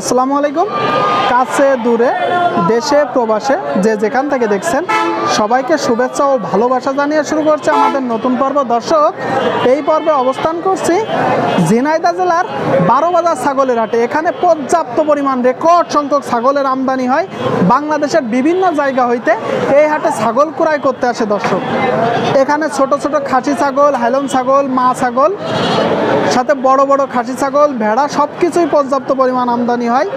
আসসালামু আলাইকুম। কাছে, দূরে, দেশে, প্রবাসে, যে যেখান থেকে দেখছেন, সবাইকে শুভেচ্ছা ও ভালোবাসা জানিয়ে শুরু করছে আমাদের নতুন পর্ব। দর্শক, এই পর্বে অবস্থান করছি ঝিনাইদা জেলার বারো বাজার ছাগলের হাটে। এখানে পর্যাপ্ত পরিমাণ রেকর্ড সংখ্যক ছাগলের আমদানি হয়। বাংলাদেশের বিভিন্ন জায়গা হইতে এই হাটে ছাগল ক্রয় করতে আসে দর্শক। এখানে ছোট ছোট খাসি ছাগল হেলন ছাগল, মা ছাগল, সাথে বড় বড় খাসি ছাগল, ভেড়া সব কিছুই পর্যাপ্ত পরিমাণ আমদানি হয়।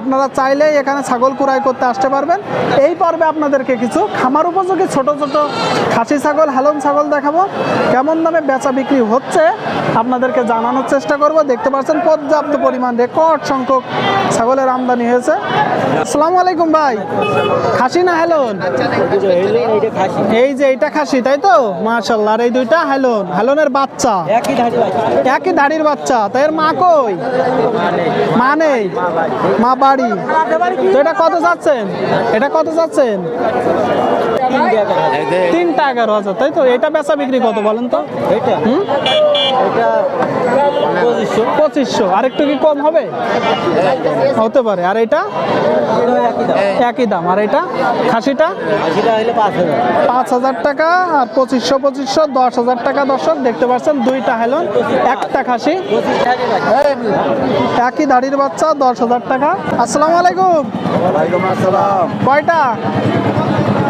আপনারা চাইলেই এখানে ছাগল কুড়াই করতে আসতে পারবেন। এই পর্বে আপনাদেরকে কিছু খামার উপযোগী ছোট ছোট খাসি ছাগল হেলন ছাগল দেখাবো। কেমন দামে বেচা বিক্রি হচ্ছে আপনাদেরকে জানানোর চেষ্টা করব। দেখতে পাচ্ছেন পর্যাপ্ত পরিমাণ রেকর্ড সংখ্যক ছাগলের আমদানি হয়েছে। আসসালামু আলাইকুম ভাই। খাসি না হেলন এই যে এইটা খাসি তাই তো? মাশাল্লাহ আর এই দুইটা হেলন হেলনের বাচ্চা। একই দাড়ির বাচ্চা তাই এর মা কই? মা নেই? মা বাড়ি। তো এটা কত যাচ্ছেন? এটা কত যাচ্ছেন? তিনটা এগারো হাজার তাই তো? এটা বেচা বিক্রি কত বলেন তো? হুম? পঁচিশশো। আর একটু কি কম হবে? হতে পারে। আর এটা? একই দাম। আর এটা? খাসিটা? পাঁচ হাজার টাকা। আর পঁচিশশো পঁচিশশো দশ হাজার টাকা দর্শক। দেখতে পাচ্ছেন দুইটা হেলন একটা খাসি। একই দাড়ির বাচ্চা দশ হাজার টাকা। আসসালামু আলাইকুম। ওয়ালাইকুম আসসালাম। কয়টা?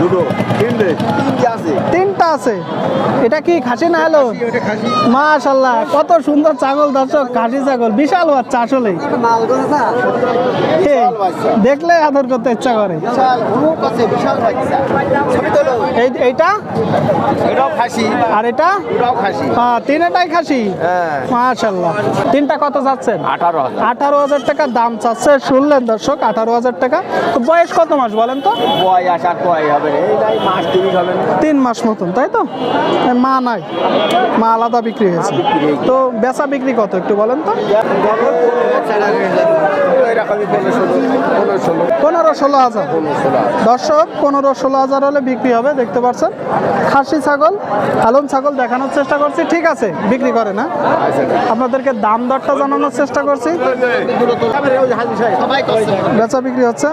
দুটো। তিনটে। তিনটে। আছে? এটা কি খাসি না হেলো মাশাল্লাহ কত সুন্দর ছাগল দর্শক খাসি ছাগল বিশাল বাচ্চা আসলে। দেখলে আদর করতে ইচ্ছা করে। বিশাল অমুক আছে বিশাল বাচ্চা। ছবি তোলো। এই এইটা? আর এটা? হ্যাঁ তিনটাই খাসি? হ্যাঁ। মাশাল্লাহ। তিনটা কত যাচ্ছেন? আঠারো আঠারো হাজার টাকা দাম চাচ্ছে শুনলেন দর্শক আঠারো হাজার টাকা। তো বয়স কত মাস বলেন তো? হবে তিন মাস মতন তাই তো? মা নাই। মা আলাদা বিক্রি হয়েছে। তো বেচা বিক্রি কত একটু বলেন তো? পনেরো ষোলো হাজার। দর্শক পনেরো ষোলো হাজার হলে বিক্রি হবে দেখতে পাচ্ছেন? খাসি ছাগল আলম ছাগল দেখানোর চেষ্টা করছি। ঠিক আছে বিক্রি করে না। আপনাদেরকে দাম দরটা জানানোর চেষ্টা করছি। বেচা বিক্রি হচ্ছে।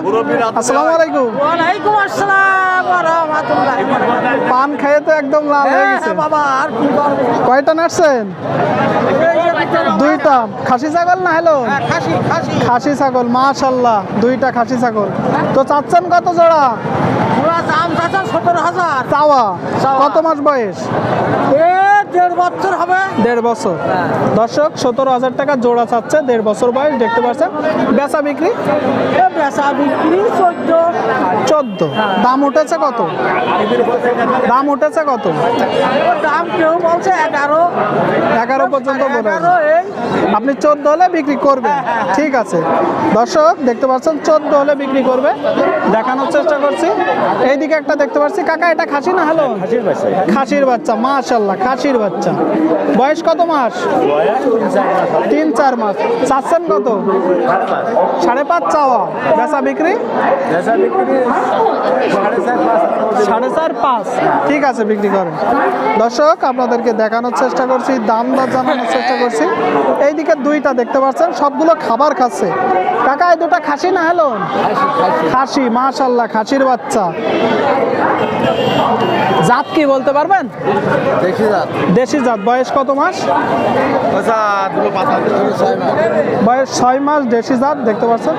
আসসালামু আলাইকুম। পান খেয়ে তো একদম লাল হয়ে গেছে। হ্যাঁ বাবা আর কি করব? কয়টা নাচছেন দুইটা। খাসি ছাগল না হ্যালো? খাসি খাসি। ছাগল মাশাল্লাহ। দুইটা খাসি ছাগল। তো চাচ্ছেন কত জোড়া? পুরা দাম চাচ্ছেন সতেরো হাজার। চাওয়া। কত মাস বয়স? দেড় বছর হবে। দেড় বছর। দর্শক সতেরো হাজার টাকা জোড়া চাচ্ছে দেড় বছর বয়স দেখতে পাচ্ছেন। বেচা বিক্রি? বেচা বিক্রি চোদ্দ। চোদ্দ। দাম উঠেছে কত? দাম উঠেছে কত? দাম কেউ বলছে এগারো। এগারো পর্যন্ত এই। আপনি চোদ্দ হলে বিক্রি করবেন। ঠিক আছে। দর্শক দেখতে পাচ্ছেন চোদ্দ হলে বিক্রি করবে। দেখানোর চেষ্টা করছি। এইদিকে একটা দেখতে পাচ্ছি। কাকা এটা খাসি না হ্যালো খাসির বাচ্চা। মাশাল্লাহ খাসির বাচ্চা। বয়স কত মাস? তিন, চার মাস। চাচ্ছেন কত? সাড়ে পাঁচ চাওয়া। বেচা বিক্রি? সাড়ে চার পাঁচ। ঠিক আছে, বিক্রি করেন। দর্শক, আপনাদেরকে দেখানোর চেষ্টা করছি, দাম দর জানানোর চেষ্টা করছি। এইদিকে দুইটা দেখতে পাচ্ছেন, সবগুলো খাবার খাচ্ছে। কাকা এই দুটা খাসি না, হ্যালো? খাসি মাশাল্লাহ খাসির বাচ্চা। জাত কি বলতে পারবেন? দেখি যান দেশি জাত। বয়স কত আচ্ছা মাস। বয়স ছয় মাস দেশি জাত দেখতে পাচ্ছেন?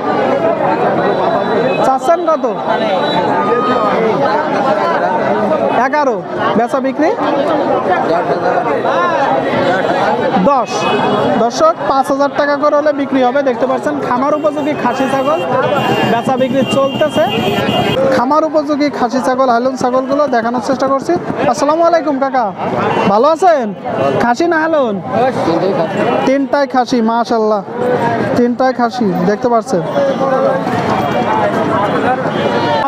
চাচ্ছেন কত? এগারো। বেচা বিক্রি? দশ। দর্শক পাঁচ হাজার টাকা করে হলে বিক্রি হবে দেখতে পাচ্ছেন। খামার উপযোগী খাসি ছাগল বেচা বিক্রি চলতেছে। খামার উপযোগী খাসি ছাগল হালুন ছাগলগুলো দেখানোর চেষ্টা করছি। আসসালামু আলাইকুম, কাকা। ভালো আছেন? খাসি না হালুন? তিনটায় খাসি মাশাল্লাহ তিনটায় খাসি, দেখতে পাচ্ছেন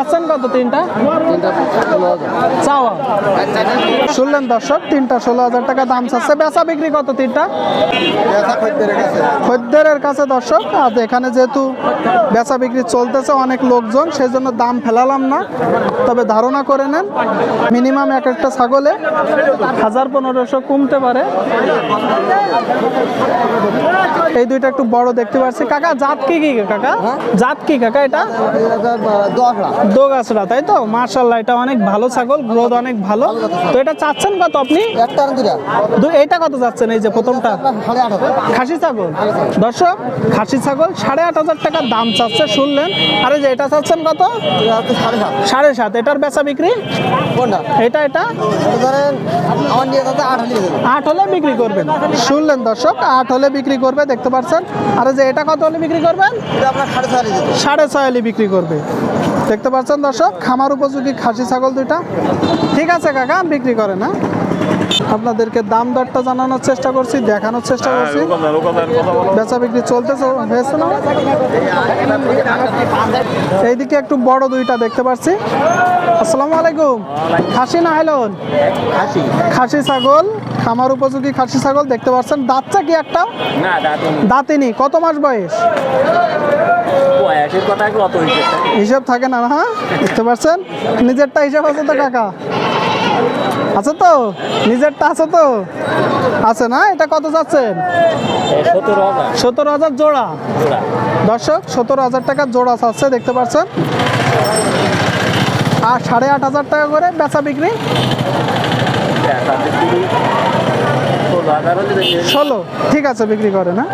আছেন কত তিনটা? চাওয়া। শুনলেন দর্শক তিনটা ষোলো হাজার টাকা দাম চাচ্ছে। বেচা বিক্রি কত তিনটা? খদ্দেরের কাছে। দর্শক। আর এখানে যেহেতু বেচা বিক্রি চলতেছে অনেক লোকজন সেই জন্য দাম ফেলালাম না। তবে ধারণা করে নেন মিনিমাম এক একটা ছাগলে হাজার পনেরোশো কমতে পারে। এই দুইটা একটু বড় দেখতে পাচ্ছি। কাকা জাত কি কি কাকা? জাত কি কাকা এটা? দোগাছড়া তাই তো? মার্শাল্লাহ এটা অনেক ভালো ছাগল গ্রোথ অনেক ভালো। তো এটা চাচ্ছেন কত আপনি? কত যাচ্ছেন এই যে প্রথমটা? খাসি ছাগল? দর্শক খাসি ছাগল সাড়ে আট হাজার টাকা দাম চাচ্ছে শুনলেন। আরে যে এটা চাচ্ছেন কত? সাড়ে সাত। এটার বেচা বিক্রি? এটা এটা? আট হলে বিক্রি করবেন। শুনলেন দর্শক আট হলে বিক্রি করবে দেখতে পাচ্ছেন। আরে যে এটা কত হলে বিক্রি করবেন? আপনার সাড়ে ছয় সাড়ে ছয় হলে বিক্রি করবে। দেখতে পাচ্ছেন দর্শক, খামার উপযোগী খাসি, ছাগল দুইটা। ঠিক আছে কাকা, বিক্রি করে না আপনাদেরকে দাম দরটা জানানোর চেষ্টা করছি দেখানোর চেষ্টা করছি। বেচা বিক্রি চলতেছে হয়েছে না? এইদিকে একটু বড় দুইটা দেখতে পাচ্ছি। আসসালামু আলাইকুম। খাসি না হেলন খাসি। খাসি ছাগল খামার উপযোগী খাসি ছাগল দেখতে পাচ্ছেন। দাঁতটা কি একটা? দাঁতিনি। কত মাস বয়স? হিসেব থাকে? হিসাব থাকে না হ্যাঁ? বুঝতে পারছেন নিজেরটা হিসাব আছে তো কাকা। আছে তো? নিজেরটা আছে তো? আছে না? এটা কত যাচ্ছেন? সতেরো হাজার। জোড়া। দর্শক সতেরো হাজার টাকা জোড়া চাচ্ছে দেখতে পাচ্ছেন? আর সাড়ে আট হাজার টাকা করে বেচা বিক্রি। ষোলো ঠিক আছে বিক্রি করে না